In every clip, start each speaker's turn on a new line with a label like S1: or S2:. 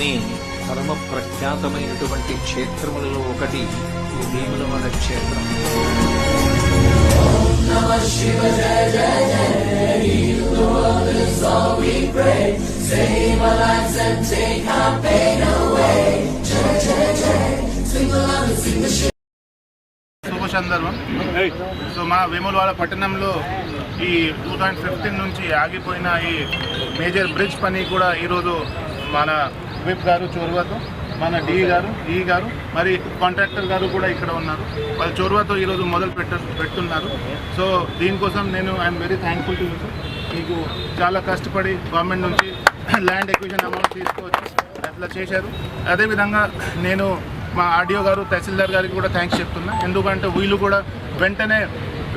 S1: దేశంలోనే పరమ ప్రఖ్యాతమైనటువంటి క్షేత్రములలో ఒకటి ఈ వేములవాడ క్షేత్రం.
S2: శుభ సందర్భం సో మా వేములవాడ పట్టణంలో ఈ టూ థౌజండ్ ఫిఫ్టీన్ నుంచి ఆగిపోయిన ఈ మేజర్ బ్రిడ్జ్ పని కూడా ఈరోజు మన విప్ గారు చోరువాతో మన డి గారు ఈ గారు మరి కాంట్రాక్టర్ గారు కూడా ఇక్కడ ఉన్నారు. వాళ్ళు చోరువాతో ఈరోజు మొదలు పెట్ట పెడుతున్నారు సో దీనికోసం నేను I'm very thankful to you మీకు చాలా కష్టపడి గవర్నమెంట్ నుంచి ల్యాండ్ ఎక్విజన్ అమౌంట్ తీసుకొచ్చి అట్లా చేశారు. అదేవిధంగా నేను మా ఆర్డీఓ గారు తహసీల్దార్ గారికి కూడా థ్యాంక్స్ చెప్తున్నా. ఎందుకంటే వీళ్ళు కూడా వెంటనే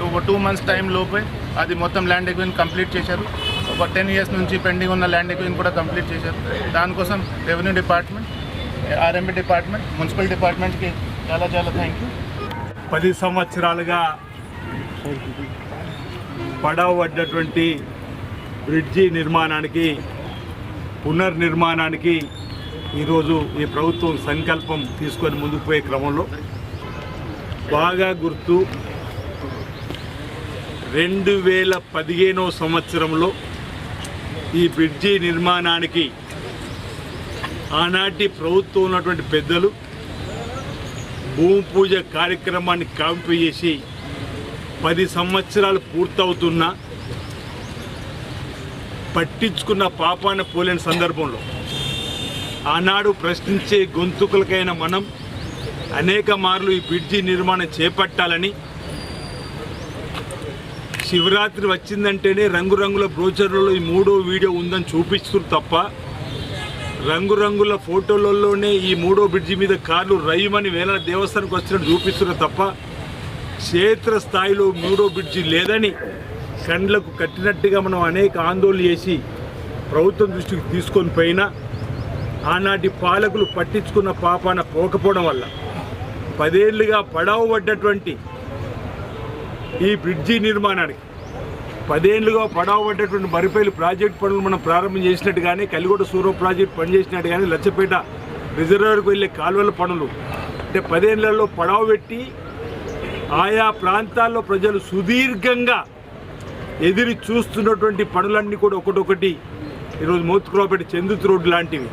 S2: ఒక టూ మంత్స్ టైం లోపే అది మొత్తం ల్యాండ్ ఎక్విజన్ కంప్లీట్ చేశారు. ఒక టెన్ ఇయర్స్ నుంచి పెండింగ్ ఉన్న ల్యాండ్ ఎక్విజన్ కూడా కంప్లీట్ చేశారు. దానికోసం revenue department RMB department municipal డిపార్ట్మెంట్కి చాలా చాలా థ్యాంక్ యూ
S3: పది సంవత్సరాలుగా పడవబడ్డటువంటి బ్రిడ్జి నిర్మాణానికి పునర్నిర్మాణానికి ఈరోజు ఈ ప్రభుత్వం సంకల్పం తీసుకొని ముందుకు పోయే క్రమంలో బాగా గుర్తు రెండు వేల పదిహేనో సంవత్సరంలో ఈ బ్రిడ్జి నిర్మాణానికి ఆనాటి ప్రభుత్వం ఉన్నటువంటి పెద్దలు భూమి పూజ కార్యక్రమాన్ని కాంపి చేసి పది సంవత్సరాలు పూర్తవుతున్నా పట్టించుకున్న పాపాన పోలేని సందర్భంలో ఆనాడు ప్రశ్నించే గొంతుకులకైన మనం అనేక మార్లు ఈ బ్రిడ్జి నిర్మాణం చేపట్టాలని శివరాత్రి వచ్చిందంటేనే రంగురంగుల బ్రోచర్లలో ఈ మూడో వీడియో ఉందని చూపిస్తున్నారు తప్ప రంగురంగుల ఫోటోలలోనే ఈ మూడో బ్రిడ్జి మీద కార్లు రయ్యమని వేల దేవస్థానానికి వచ్చినట్టు చూపిస్తున్నారు తప్ప క్షేత్ర స్థాయిలో మూడో బ్రిడ్జి లేదని కండ్లకు కట్టినట్టుగా మనం అనేక ఆందోళన చేసి ప్రభుత్వం దృష్టికి తీసుకొని పోయినా ఆనాటి పాలకులు పట్టించుకున్న పాపాన పోకపోవడం వల్ల పదేళ్ళుగా పడవబడ్డటువంటి ఈ బ్రిడ్జి నిర్మాణానికి. పదేళ్ళుగా పడవబడ్డటువంటి మరిపేలు ప్రాజెక్ట్ పనులు మనం ప్రారంభం చేసినట్టు కానీ కలిగొడ సూర్య ప్రాజెక్ట్ పని చేసినట్టు కానీ లచ్చపేట రిజర్వర్కు వెళ్ళే కాలువల పనులు. అంటే పదేళ్ళలో పడవ పెట్టి ఆయా ప్రాంతాల్లో ప్రజలు సుదీర్ఘంగా ఎదిరి చూస్తున్నటువంటి పనులన్నీ కూడా ఒకటొకటి ఈరోజు మోతుకురావుపేట చందుతు రోడ్డు లాంటివి.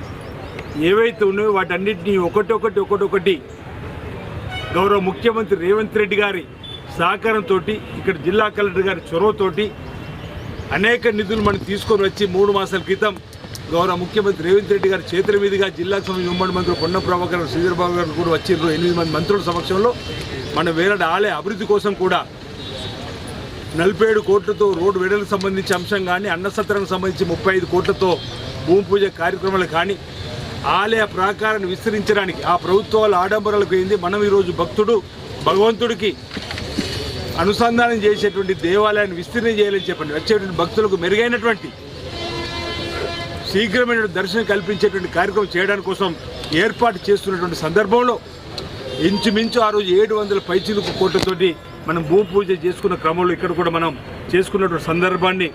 S3: ఏవైతే ఉన్నాయో వాటన్నింటినీ ఒకటొకటి ఒకటొకటి గౌరవ ముఖ్యమంత్రి రేవంత్ రెడ్డి గారి సహకారంతో ఇక్కడ జిల్లా కలెక్టర్ గారి చొరవతోటి అనేక నిధులు మనం తీసుకొని వచ్చి మూడు మాసాల క్రితం గౌరవ ముఖ్యమంత్రి రేవంత్ రెడ్డి గారి చేతుల మీదుగా జిల్లాకు సంబంధించిన ఉమ్మడి మంత్రులు కొండ ప్రభాకర్ శ్రీధర్బాబు గారు కూడా వచ్చిండ్రు ఎనిమిది మంది మంత్రుల సమక్షంలో మన వేలాడ ఆలయ అభివృద్ధి కోసం కూడా నలభై ఏడు కోట్లతో రోడ్డు వెడలకు సంబంధించి అంశం కానీ అన్నసత్రానికి సంబంధించి ముప్పై ఐదు కోట్లతో భూమి పూజ కార్యక్రమాలు కానీ ఆలయ ప్రాకారాన్ని విస్తరించడానికి ఆ ప్రభుత్వాల ఆడంబరాలకు ఏంది? మనం ఈరోజు భక్తుడు భగవంతుడికి అనుసంధానం చేసేటువంటి దేవాలయాన్ని విస్తీర్ణం చేయాలని చెప్పండి. వచ్చేటువంటి భక్తులకు మెరుగైనటువంటి శీఘ్రమైన దర్శనం కల్పించేటువంటి కార్యక్రమం చేయడానికి కోసం ఏర్పాటు చేస్తున్నటువంటి సందర్భంలో ఇంచుమించు ఆ రోజు ఏడు వందల పైచిలుకు కోట్లతోటి మనం భూపూజ చేసుకున్న క్రమంలో ఇక్కడ కూడా మనం చేసుకున్నటువంటి సందర్భాన్ని